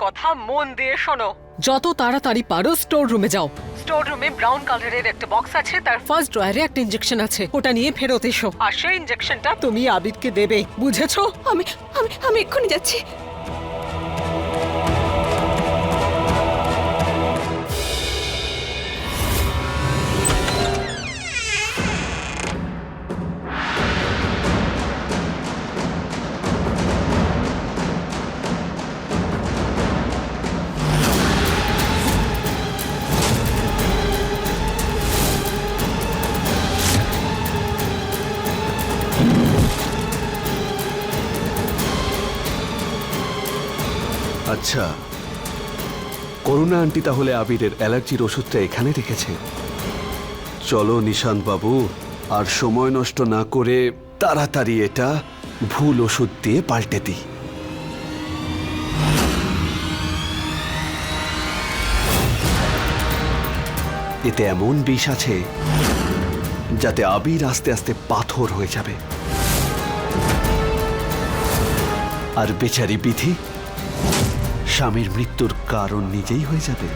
কথা মন দিয়ে শোনো। যত তাড়াতাড়ি পারো স্টোর রুমে যাও। স্টোর রুমে ব্রাউন কালারের একটা বক্স আছে তার ফার্স্ট ড্রয়ারে একটা ইঞ্জেকশন আছে। ওটা নিয়ে ফেরত এসো। আর সেই ইঞ্জেকশনটা তুমি আবিদকে দেবে। বুঝেছ? আমি আমি আমি এক্ষুনি যাচ্ছি। আচ্ছা। করুণা আন্টি তাহলে আবিরের অ্যালার্জির ওষুধটা এখানে রেখেছে। চলো নিশান্ত বাবু, আর সময় নষ্ট না করে তাড়াতাড়ি এটা ভুল ওষুধ দিয়ে পাল্টে দিই। এতে এমন বিষ আছে যাতে আবির আস্তে আস্তে পাথর হয়ে যাবে। আর বেচারি বিধি? স্বামীর মৃত্যুর কারণ নিজেই হয়ে যাবে।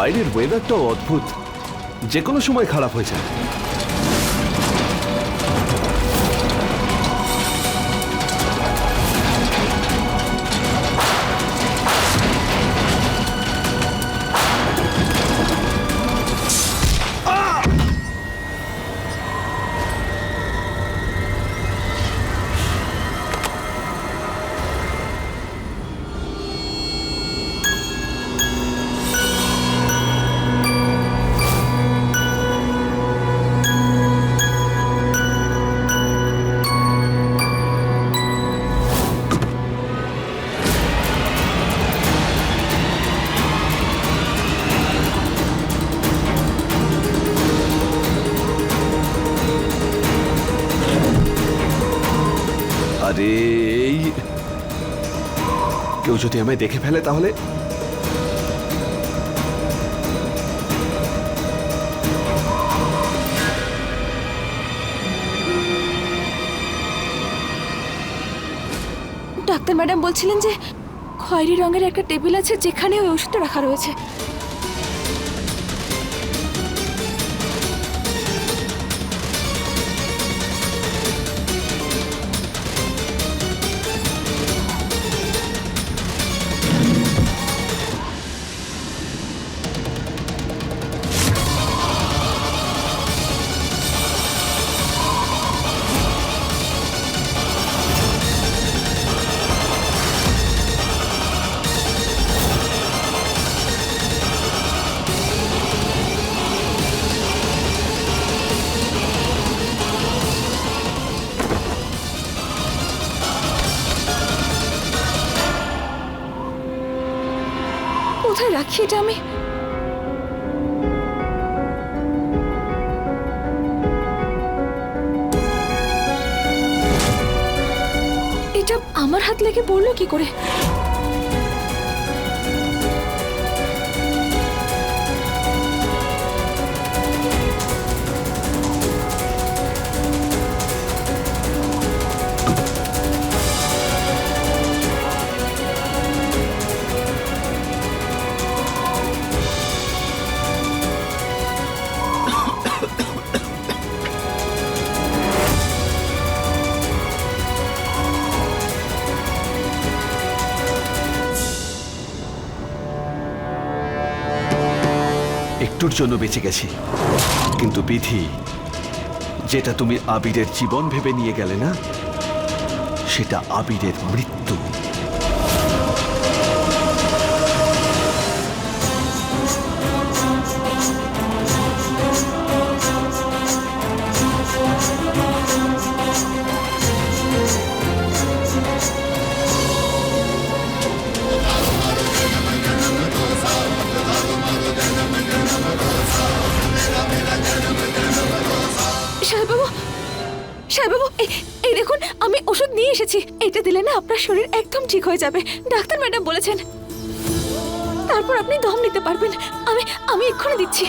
বাইরের ওয়েদারটাও অদ্ভুত। যে কোনো সময় খারাপ হয়ে যায়। যদি আমায় দেখে ফেলে তাহলে? ডাক্তার ম্যাডাম বলছিলেন যে খয়েরি রঙের একটা টেবিল আছে যেখানে ওই ওষুধটা রাখা রয়েছে। রাখি এটা আমি এটা আমার হাত লেগে পড়ল কি করে? একটুর জন্য বেঁচে গেছি। কিন্তু বিধি, যেটা তুমি আবিরের জীবন ভেবে নিয়ে গেলে না, সেটা আবিরের মৃত্যু। সাহেবাবু এই এই দেখুন, আমি ওষুধ নিয়ে এসেছি। এটা দিলে না আপনার শরীর একদম ঠিক হয়ে যাবে। ডাক্তার ম্যাডাম বলেছেন। তারপর আপনি দম নিতে পারবেন। আমি আমি এক্ষুনি দিচ্ছি।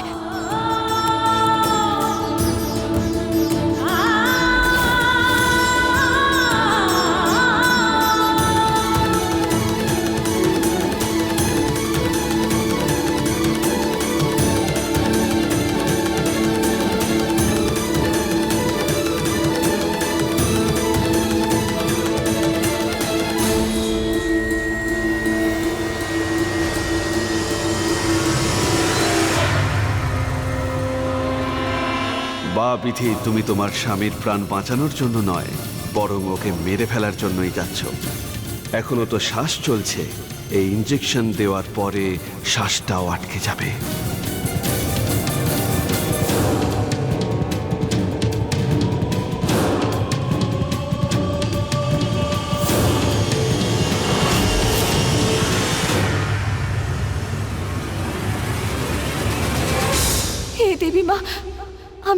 বা বিধি তুমি তোমার স্বামীর প্রাণ বাঁচানোর জন্য নয়, বরং ওকে মেরে ফেলার জন্যই যাচ্ছ। এখনও তো শ্বাস চলছে, এই ইঞ্জেকশন দেওয়ার পরে শ্বাসটাও আটকে যাবে।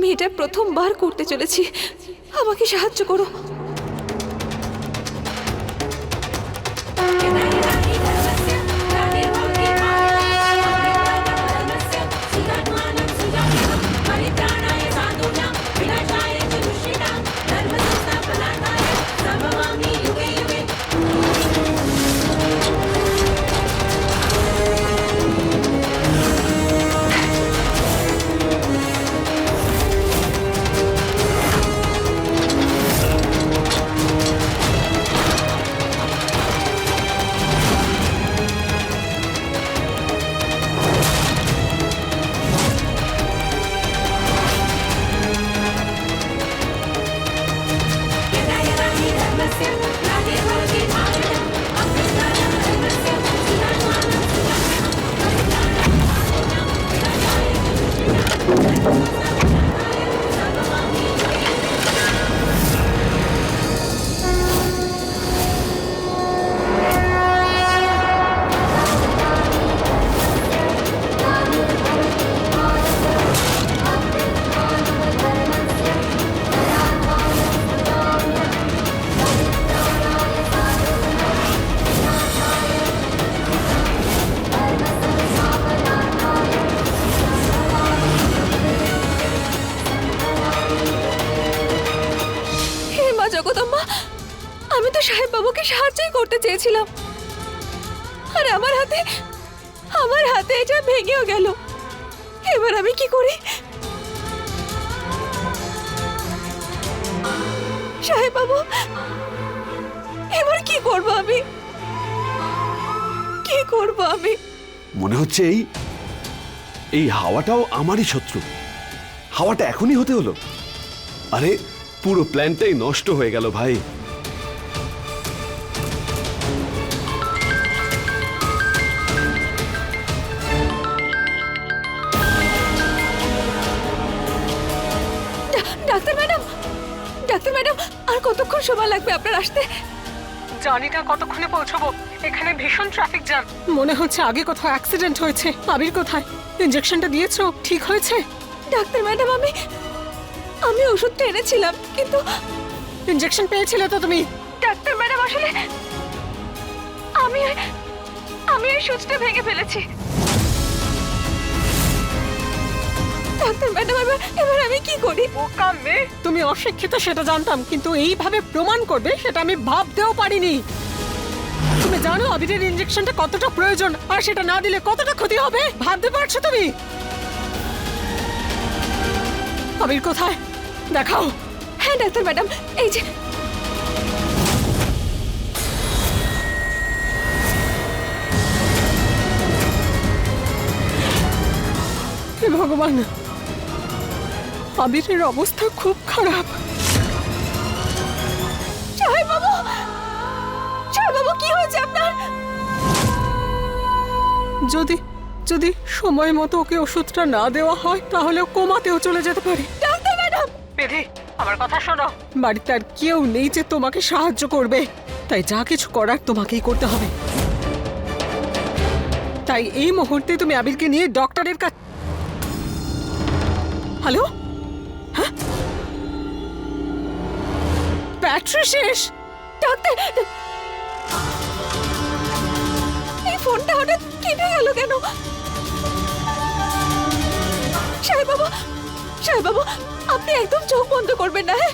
আমি এটা প্রথমবার করতে চলেছি। আমাকে সাহায্য করো। করতে চেয়েছিলাম। আর আমার হাতে আমার হাতে এটা ভেঙেও গেল। এবার আমি কি করি? সাহেব বাবু এবার কি করব আমি? কি করব আমি? মনে হচ্ছে এই এই হাওয়াটাও আমারই শত্রু। হাওয়াটা এখনই হতে হলো। আরে, পুরো প্ল্যানটাই নষ্ট হয়ে গেল ভাই। কতক্ষণ সময় লাগবে আপনার আসতে? জানি না কতক্ষণে পৌঁছবো। এখানে ভীষণ ট্রাফিক জ্যাম মনে হচ্ছে আগে কোথাও অ্যাক্সিডেন্ট হয়েছে। আবির কোথায়? ইঞ্জেকশনটা দিয়েছ? ঠিক হয়েছে? ডাক্তার ম্যাডাম আমি আমি ওষুধটা এনেছিলাম কিন্তু ইঞ্জেকশন পেয়েছিলে তো তুমি? ডাক্তার ম্যাডাম আসলে আমি আমি এই সুচটা ভেঙে ফেলেছি। ডাক্তার ম্যাডাম এবার এবার আমি কি করি? বোকা মেয়ে তুমি অশিক্ষিত সেটা জানতাম কিন্তু এইভাবে প্রমাণ করবে সেটা আমি ভাবতেও পারিনি। তুমি জানো আবিরের ইঞ্জেকশনটা কতটা প্রয়োজন আর সেটা না দিলে কতটা ক্ষতি হবে? ভাবতে পারছ তুমি? আবির কোথায়? দেখাও। হ্যাঁ ডাক্তার ম্যাডাম এই যে। ভগবান আবিরের অবস্থা খুব খারাপ। সাহেব বাবু! সাহেব বাবু কি হয়েছে আপনার? যদি যদি সময় মতো ওকে ওষুধটা না দেওয়া হয় তাহলে কোমাতেও চলে যেতে পারে। Doctor madam! বিধি আমার কথা শোনো। বাড়িতে আর কেউ নেই যে তোমাকে সাহায্য করবে। তাই যা কিছু করার তোমাকেই করতে হবে। তাই এই মুহূর্তে তুমি আবিরকে নিয়ে ডক্টরের কাছে হ্যালো? হ্যাঁ ব্যাটারি শেষ? ডাক্তার, এই ফোনটা হঠাৎ কেটে গেল কেন? সাহেব বাবু সাহেব বাবু, আপনি একদম চোখ বন্ধ করবেন না হ্যাঁ?